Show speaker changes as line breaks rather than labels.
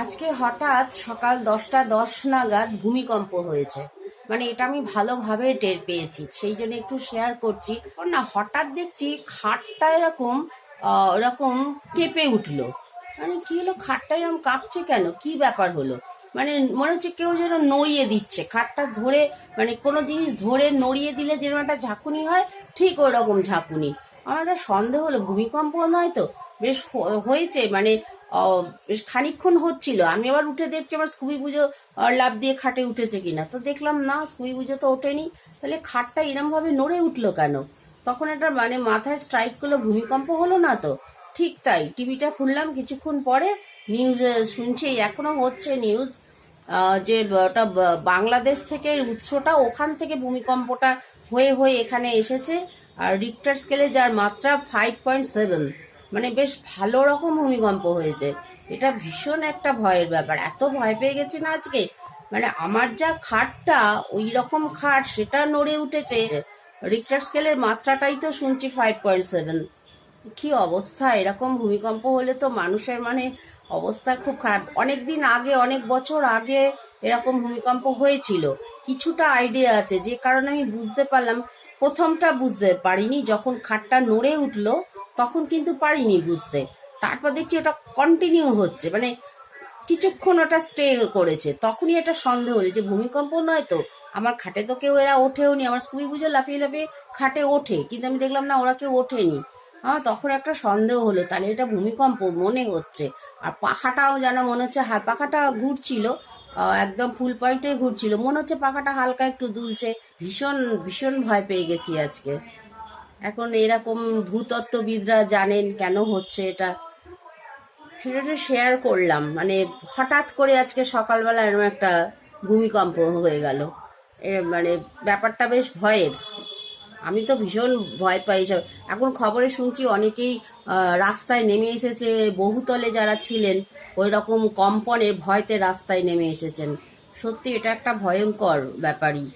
আজকে হঠাৎ সকাল দশটা দশ নাগাদ ভূমিকম্প হয়েছে। মানে এটা আমি ভালোভাবে টের পেয়েছি সেই জন্য একটু শেয়ার করছি। না হঠাৎ দেখছি খাটটা এরকম আহ, এরকম কেঁপে উঠল। মানে কি হলো খাটটা এরকম কাঁপছে কেন? কি ব্যাপার হলো? মানে মনে হচ্ছে কেউ যেন নড়িয়ে দিচ্ছে। খাটটা ধরে মানে কোনো জিনিস ধরে নড়িয়ে দিলে যেরকম একটা ঝাঁকুনি হয় ঠিক ওই রকম ঝাঁকুনি। আমার একটা সন্দেহ হলো ভূমিকম্প নয় তো? বেশ হয়েছে মানে বেশ খানিকক্ষণ হচ্ছিল। আমি আবার উঠে দেখছি আমার স্কুবি পুজো লাভ দিয়ে খাটে উঠেছে কিনা। তো দেখলাম, না, স্কুবি পুজো তো ওঠেনি। তাহলে খাটটা এরমভাবে নড়ে উঠল কেন? তখন একটা মানে মাথায় স্ট্রাইক করল, ভূমিকম্প হলো না তো? ঠিক তাই, টিভিটা খুললাম। কিছুক্ষণ পরে নিউজ শুনছি, এখনও হচ্ছে নিউজ যে, ওটা বাংলাদেশ থেকে উৎসটা ওখান থেকে ভূমিকম্পটা হয়ে হয়ে এখানে এসেছে। আর রিক্টার স্কেলে যার মাত্রা ফাইভ পয়েন্ট সেভেন মানে বেশ ভালো রকম ভূমিকম্প হয়েছে। এটা ভীষণ একটা ভয়ের ব্যাপার। এত ভয় পেয়ে গেছে না আজকে। মানে আমার যা খাটটা, ওই রকম খাট, সেটা নড়ে উঠেছে। রিক্টার স্কেলের মাত্রাটাই তো শুনছি ফাইভ পয়েন্ট সেভেন কি অবস্থা? এরকম ভূমিকম্প হলে তো মানুষের মানে অবস্থা খুব খারাপ। অনেক দিন আগে, অনেক বছর আগে এরকম ভূমিকম্প হয়েছিল। কিছুটা আইডিয়া আছে। যে কারণে আমি বুঝতে পারলাম। প্রথমটা বুঝতে পারিনি। যখন খাটটা নড়ে উঠল তখন কিন্তু পারিনি বুঝতে। তারপর দেখছি ওটা কন্টিনিউ হচ্ছে। মানে কিছুক্ষণ ওটা স্টে করেছে। তখনই এটা সন্দেহ হলো যে ভূমিকম্প নয় তো? আমার খাটে তো কেউ এরা ওঠেও নি আমার স্কুবি পুজো লাফিয়ে লাফিয়ে খাটে ওঠে। কিন্তু আমি দেখলাম, না, ওরা কেউ ওঠেনি। আমার তখন একটা সন্দেহ হলো, তাহলে এটা ভূমিকম্প, মনে হচ্ছে। আর পাখাটাও যেন মনে হচ্ছে হাত পাখাটা ঘুরছিল। একদম ফুল পয়েন্টে ঘুরছিল। মনে হচ্ছে পাখাটা হালকা একটু দুলছে। ভীষণ ভীষণ ভয় পেয়ে গেছি আজকে। এখন এরকম ভূতত্ত্ববিদরা জানেন কেন হচ্ছে এটা? সেটা শেয়ার করলাম। মানে হঠাৎ করে আজকে সকালবেলা এরকম একটা ভূমিকম্প হয়ে গেল। মানে ব্যাপারটা বেশ ভয়ের। আমি তো ভীষণ ভয় পাই সব এখন খবরে শুনছি অনেকেই রাস্তায় নেমে এসেছে, বহুতলে যারা ছিলেন ওই রকম কম্পনে ভয়তে রাস্তায় নেমে এসেছেন। সত্যি এটা একটা ভয়ঙ্কর ব্যাপারই।